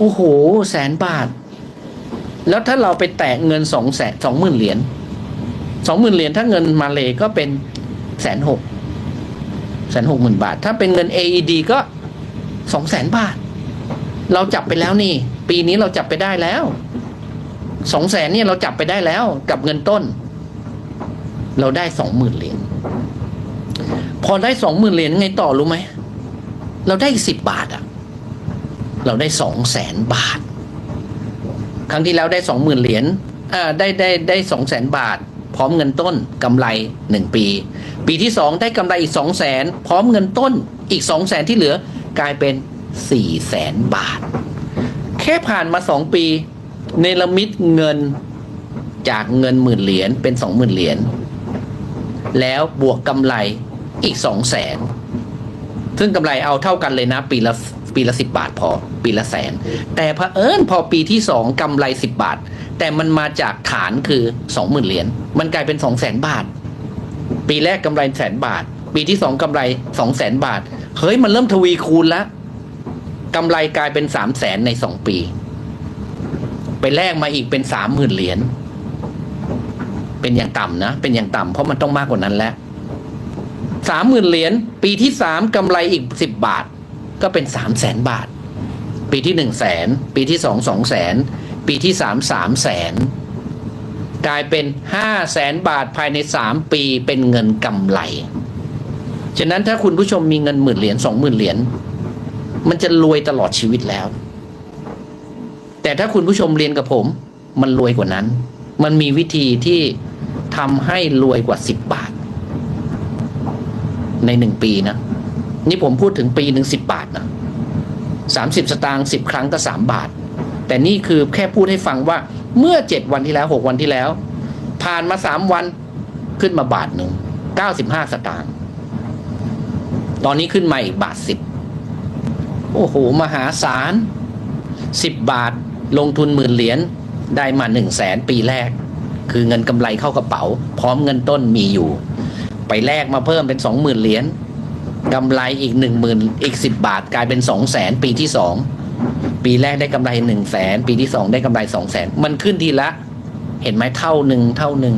โอ้โห แสนบาท แล้วถ้าเราไปแตะเงินสองแสนสองหมื่นเหรียญสองหมื่นเหรียญถ้าเงินมาเลยก็เป็นแสนหกแสนหกหมื่นบาท ถ้าเป็นเงิน AED ก็สองแสนบาท เราจับไปแล้วนี่ ปีนี้เราจับไปได้แล้วสองแสนเนี่ยเราจับไปได้แล้วกับเงินต้น เราได้สองหมื่นเหรียญพอได้สองหมื่นเหรียญไงต่อรู้ไหมเราได้สิบบาทอะ เราได้สองแสนบาท ครั้งที่แล้วได้สองหมื่นเหรียญได้ได้ได้สองแสนบาท พร้อมเงินต้นกำไรหนึ่งปี ปีที่สองได้กำไรอีกสองแสนพร้อมเงินต้นอีกสองแสนที่เหลือกลายเป็นสี่แสนบาท แค่ผ่านมาสองปี เนรมิตเงินจากเงินหมื่นเหรียญเป็นสองหมื่นเหรียญแล้วบวกกำไรอีกสองแสนซึ่งกำไรเอาเท่ากันเลยนะ ปีละ ปีละสิบบาทพอ ปีละแสน แต่เผอิญพอปีที่สองกำไรสิบบาท แต่มันมาจากฐานคือสองหมื่นเหรียญมันกลายเป็นสองแสนบาท ปีแรกกำไรแสนบาท ปีที่สองกำไรสองแสนบาท เฮ้ย มันเริ่มทวีคูณแล้วกำไรกลายเป็นสามแสนในสองปี ไปแลกมาอีกเป็นสามหมื่นเหรียญเป็นอย่างต่ำนะ เป็นอย่างต่ำเพราะมันต้องมากกว่านั้นแล้วสามหมื่นเหรียญปีที่สามกำไรอีกสิบบาท ก็เป็นสามแสนบาท ปีที่หนึ่งแสนปีที่สองสองแสนปีที่สามสามแสนกลายเป็นห้าแสนบาทภายในสามปีเป็นเงินกำไร ฉะนั้นถ้าคุณผู้ชมมีเงินหมื่นเหรียญสองหมื่นเหรียญมันจะรวยตลอดชีวิตแล้ว แต่ถ้าคุณผู้ชมเรียนกับผม มันรวยกว่านั้น มันมีวิธีที่ทำให้รวยกว่าสิบบาท ในหนึ่งปีนะ นี่ผมพูดถึงปีหนึ่งสิบบาทนะสามสิบสตางค์สิบครั้งก็สามบาท แต่นี่คือแค่พูดให้ฟังว่าเมื่อเจ็ดวันที่แล้วหกวันที่แล้ว ผ่านมาสามวันขึ้นมาบาทหนึ่งเก้าสิบห้าสตางค์ตอนนี้ขึ้นมาอีกบาทสิบโอ้โห มหาศาลสิบบาทลงทุนหมื่นเหรียญได้มาหนึ่งแสนปีแรก คือเงินกำไรเข้ากระเป๋า พร้อมเงินต้นมีอยู่ ไปแลกมาเพิ่มเป็นสองหมื่นเหรียญ กำไรอีกหนึ่งหมื่นอีกสิบบาท กลายเป็นสองแสนปีที่สองปีแรกได้กำไรหนึ่งแสนปีที่สองได้กำไรสองแสนมันขึ้นทีละ เห็นไหมเท่าหนึ่งเท่าหนึ่ง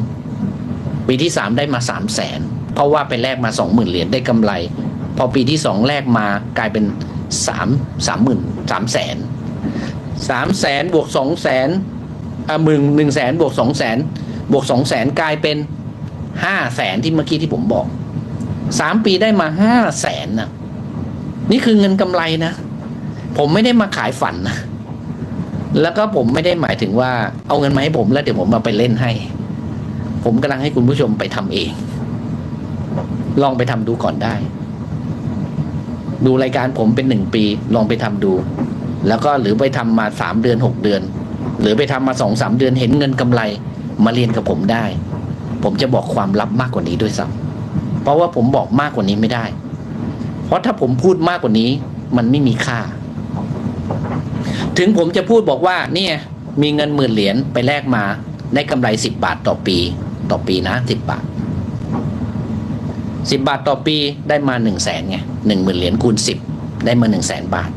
ปีที่สามได้มาสามแสนเพราะว่าไปแลกมาสองหมื่นเหรียญได้กำไร พอปีที่สองแลกมากลายเป็นสามสามหมื่นสามแสนสามแสนบวกสองแสนอะหมื่นหนึ่งแสนบวกสองแสนบวกสองแสนกลายเป็นห้าแสนที่เมื่อกี้ที่ผมบอก สามปีได้มาห้าแสนนะนี่คือเงินกำไรนะ ผมไม่ได้มาขายฝันนะแล้วก็ผมไม่ได้หมายถึงว่าเอาเงินมาให้ผมแล้วเดี๋ยวผมมาไปเล่นให้ ผมกำลังให้คุณผู้ชมไปทำเอง ลองไปทำดูก่อนได้ ดูรายการผมเป็นหนึ่งปี ลองไปทำดู แล้วก็หรือไปทำมาสามเดือนหกเดือน หรือไปทำมาสองสามเดือนเห็นเงินกำไร มาเรียนกับผมได้ ผมจะบอกความลับมากกว่านี้ด้วยซ้ำ เพราะว่าผมบอกมากกว่านี้ไม่ได้ เพราะถ้าผมพูดมากกว่านี้ มันไม่มีค่า ถึงผมจะพูดบอกว่า เนี่ย มีเงินหมื่นเหรียญไปแลกมา ได้กำไรสิบบาทต่อปี ต่อปีนะสิบบาทสิบบาทต่อปีได้มาหนึ่งแสนไงหนึ่งหมื่นเหรียญคูณสิบได้มาหนึ่งแสนบาท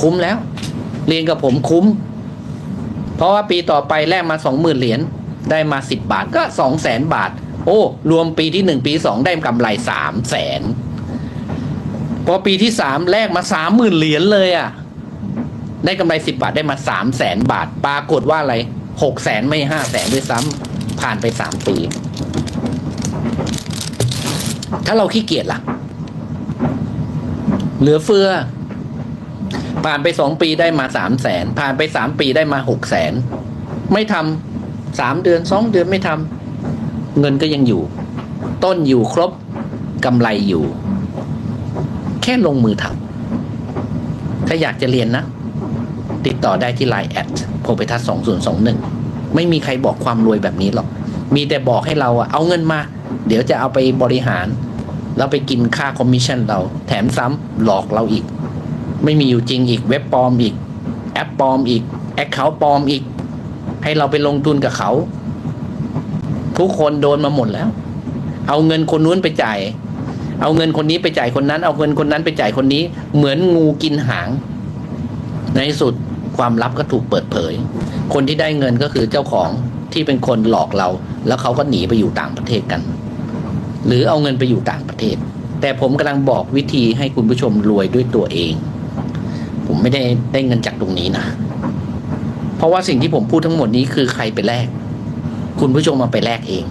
คุ้มแล้ว เรียนกับผมคุ้ม เพราะว่าปีต่อไปแลกมาสองหมื่นเหรียญได้มาสิบบาทก็สองแสนบาท โอ้ รวมปีที่หนึ่งปีสองได้กำไรสามแสนพอปีที่สามแลกมาสามหมื่นเหรียญเลยอะ่ะ ได้กำไรสิบบาทได้มาสามแสนบาท ปรากฏว่าอะไรหกแสนไม่ห้าแสนด้วยซ้ำผ่านไปสามปี ถ้าเราขี้เกียจล่ะ เหลือเฟือ ผ่านไปสองปีได้มาสามแสนผ่านไปสามปีได้มาหกแสนไม่ทำสามเดือนสองเดือนไม่ทำ เงินก็ยังอยู่ ต้นอยู่ครบกำไรอยู่ แค่ลงมือทำถ้าอยากจะเรียนนะ ติดต่อได้ที่ Line แอดโพเปทัสสองศูนย์สองหนึ่งไม่มีใครบอกความรวยแบบนี้หรอก มีแต่บอกให้เราเอาเงินมา เดี๋ยวจะเอาไปบริหาร แล้วไปกินค่าคอมมิชชั่นเรา แถมซ้ำหลอกเราอีก ไม่มีอยู่จริงอีกเว็บปลอมอีก แอปปลอมอีกแอคเคาท์ปลอมอีก ให้เราไปลงทุนกับเขา ทุกคนโดนมาหมดแล้ว เอาเงินคนนู้นไปจ่าย เอาเงินคนนี้ไปจ่ายคนนั้น เอาเงินคนนั้นไปจ่ายคนนี้ เหมือนงูกินหาง ในสุดความลับก็ถูกเปิดเผย คนที่ได้เงินก็คือเจ้าของที่เป็นคนหลอกเรา แล้วเขาก็หนีไปอยู่ต่างประเทศกัน หรือเอาเงินไปอยู่ต่างประเทศ แต่ผมกำลังบอกวิธีให้คุณผู้ชมรวยด้วยตัวเอง ผมไม่ได้ได้เงินจากตรงนี้นะ เพราะว่าสิ่งที่ผมพูดทั้งหมดนี้คือใครไปแลก คุณผู้ชมมาไปแลกเอง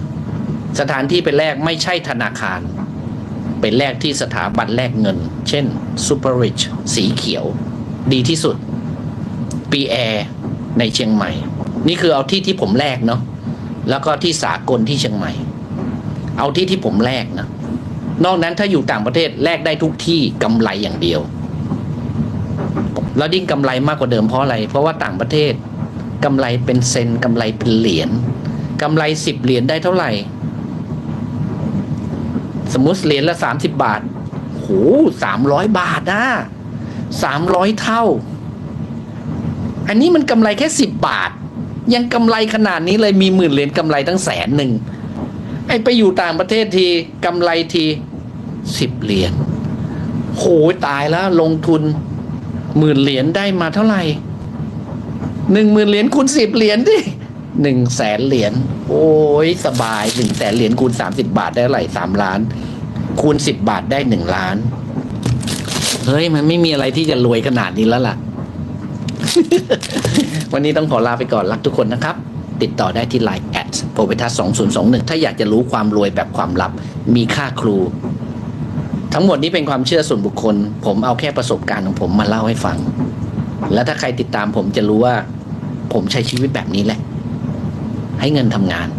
สถานที่ไปแลกไม่ใช่ธนาคาร ไปแลกที่สถาบันแลกเงิน เช่น Super Rich สีเขียว ดีที่สุดปีแอในเชียงใหม่ นี่คือเอาที่ที่ผมแลกเนาะแล้วก็ที่สากลที่เชียงใหม่ เอาที่ที่ผมแลกนะนอกนั้นถ้าอยู่ต่างประเทศแลกได้ทุกที่กำไรอย่างเดียว แล้วยิ่งกำไรมากกว่าเดิมเพราะอะไร เพราะว่าต่างประเทศกำไรเป็นเซนกำไรเป็นเหรียญ กำไรสิบเหรียญได้เท่าไหร่ สมมติเหรียญละสามสิบบาทโหสามร้อยบาทนะสามร้อยเท่า อันนี้มันกำไรแค่สิบบาท ยังกำไรขนาดนี้เลยมีหมื่นเหรียญกำไรตั้งแสนหนึ่งไอ้ไปอยู่ต่างประเทศทีกำไรทีสิบเหรียญโหตายแล้วลงทุนหมื่นเหรียญได้มาเท่าไหร่หนึ่งหมื่นเหรียญคูณสิบเหรียญดิ หนึ่งแสนเหรียญโอ้ยสบายหนึ่งแสนเหรียญคูณสามสิบาทได้เท่าไหร่สามล้าน คูณสิบบาทได้หนึ่งล้าน เฮ้ย มันไม่มีอะไรที่จะรวยขนาดนี้แล้วล่ะ วันนี้ต้องขอลาไปก่อนรักทุกคนนะครับ ติดต่อได้ที่ Line แอดโปรเวทัส2021ถ้าอยากจะรู้ความรวยแบบความลับ มีค่าครู ทั้งหมดนี้เป็นความเชื่อส่วนบุคคล ผมเอาแค่ประสบการณ์ของผมมาเล่าให้ฟัง และถ้าใครติดตามผมจะรู้ว่า ผมใช้ชีวิตแบบนี้แหละ ให้เงินทำงาน